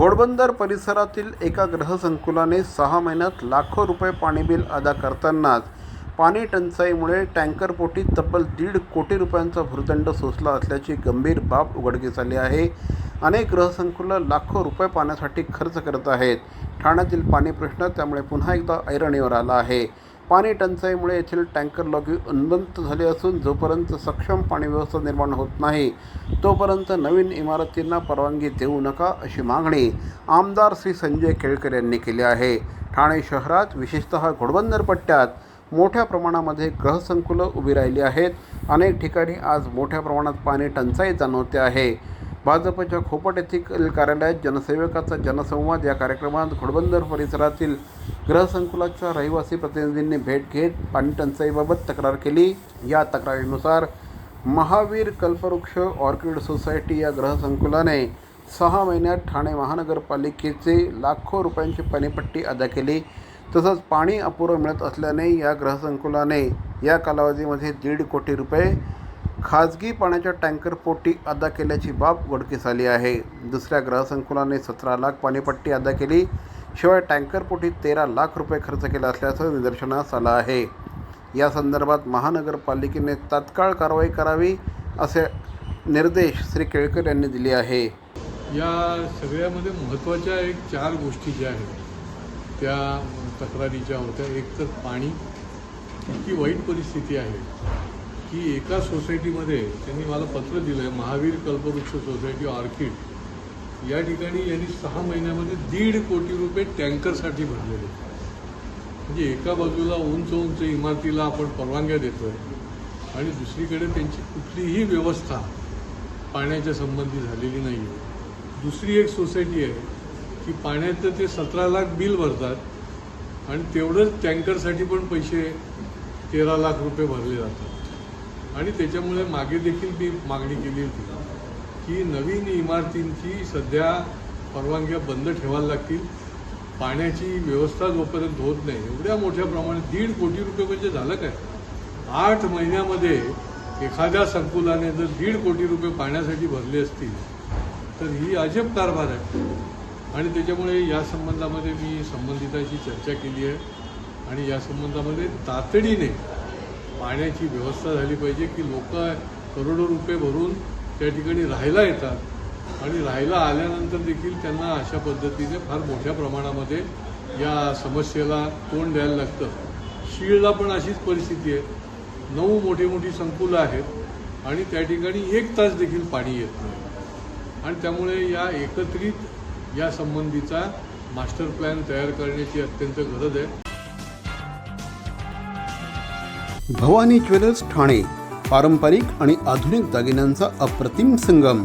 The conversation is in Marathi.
घोडबंदर परिसरातील एका ग्रहसंकुलाने सहा महिन्यात लाखो रुपये पाणी बिल अदा करतानाच पाणी टंचाईमुळे टँकरपोटी तब्बल दीड कोटी रुपयांचा भूर्दंड सोसला असल्याची गंभीर बाब उघडकीस आली आहे. अनेक ग्रहसंकुलं लाखो रुपये पाण्यासाठी खर्च करत आहेत. ठाण्यातील पाणी प्रश्न त्यामुळे पुन्हा एकदा ऐरणीवर आला आहे. पाणी टंचाईमुळे येथील टँकर लॉगी उन्मंत झाले असून जोपर्यंत सक्षम पाणी व्यवस्था निर्माण होत नाही तोपर्यंत नवीन इमारतींना परवानगी देऊ नका अशी मागणी आमदार श्री संजय केळकर यांनी केली आहे. ठाणे शहरात विशेषतः घोडबंदर पट्ट्यात मोठ्या प्रमाणामध्ये ग्रहसंकुलं उभी राहिली आहेत. अनेक ठिकाणी आज मोठ्या प्रमाणात पाणी टंचाई जाणवते आहे. भाजपच्या खोपट येथील कार्यालयात जनसेवकाचा जनसंवाद या कार्यक्रमात घोडबंदर परिसरातील ग्रहसंकुलाच्या रहिवासी प्रतिनिधींनी भेट घेत पाणी टंचाईबाबत तक्रार केली. या तक्रारीनुसार महावीर कल्पवृक्ष ऑर्किड सोसायटी या ग्रहसंकुलाने सहा महिन्यात ठाणे महानगरपालिकेचे लाखो रुपयांची पाणीपट्टी अदा केली. तसंच पाणी अपुरं मिळत असल्याने या ग्रहसंकुलाने या कालावधीमध्ये दीड कोटी रुपये खाजगी पाण्याच्या टँकरपोटी अदा केल्याची बाब उघडकीस आली आहे. दुसऱ्या ग्रहसंकुलाने सतरा लाख पाणीपट्टी अदा केली. शिवाय टँकरपोटी तेरा लाख रुपये खर्च केला असल्याचं निदर्शनास आलं आहे. या संदर्भात महानगरपालिकेने तात्काळ कारवाई करावी असे निर्देश श्री केळकर यांनी दिले आहे. या सगळ्यामध्ये महत्त्वाच्या एक चार गोष्टी ज्या आहेत त्या तक्रारीच्या होत्या. एक तर पाणी इतकी वाईट परिस्थिती आहे की एका सोसायटीमध्ये त्यांनी मला पत्र दिलं आहे महावीर कल्पवृक्ष सोसायटी ऑर्किड. या ठिकाणी यांनी सहा महिन्यामध्ये दीड कोटी रुपये टँकरसाठी भरलेले. म्हणजे एका बाजूला उंच उंच इमारतीला आपण परवानग्या देतोय आणि दुसरीकडे त्यांची कुठलीही व्यवस्था पाण्याच्या संबंधी झालेली नाही आहे दुसरी एक सोसायटी आहे की पाण्याचं ते सतरा लाख बिल भरतात आणि तेवढंच टँकरसाठी पण पैसे तेरा लाख रुपये भरले जातात. आणि त्याच्यामुळे मागे देखील मी मागणी केली होती की नवीन इमारतींची सध्या परवानग्या बंद ठेवायला लागतील. पाण्याची व्यवस्था जोपर्यंत होत नाही एवढ्या मोठ्या प्रमाणात दीड कोटी रुपये म्हणजे झालं काय? आठ महिन्यामध्ये एखाद्या संकुलाने जर दीड कोटी रुपये पाण्यासाठी भरले असतील तर ही अजब कारभार आहे. आणि त्याच्यामुळे या संबंधामध्ये मी संबंधितांशी चर्चा केली आहे. आणि या संबंधामध्ये तातडीने पाण्याची व्यवस्था झाली पाहिजे की लोक करोडो रुपये भरून त्या ठिकाणी राहायला येतात आणि राहायला आल्यानंतर देखील त्यांना अशा पद्धतीने फार मोठ्या प्रमाणामध्ये या समस्येला तोंड द्यायला लागतं. शीळला पण अशीच परिस्थिती आहे. नऊ मोठी मोठी संकुलं आहेत आणि त्या ठिकाणी एक तास देखील पाणी येत नाही. आणि त्यामुळे या एकत्रित या संबंधीचा मास्टर प्लॅन तयार करण्याची अत्यंत गरज आहे. भवानी ज्वेलर्स ठाणे पारंपरिक आणि आधुनिक दागिन्यांचा अप्रतिम संगम.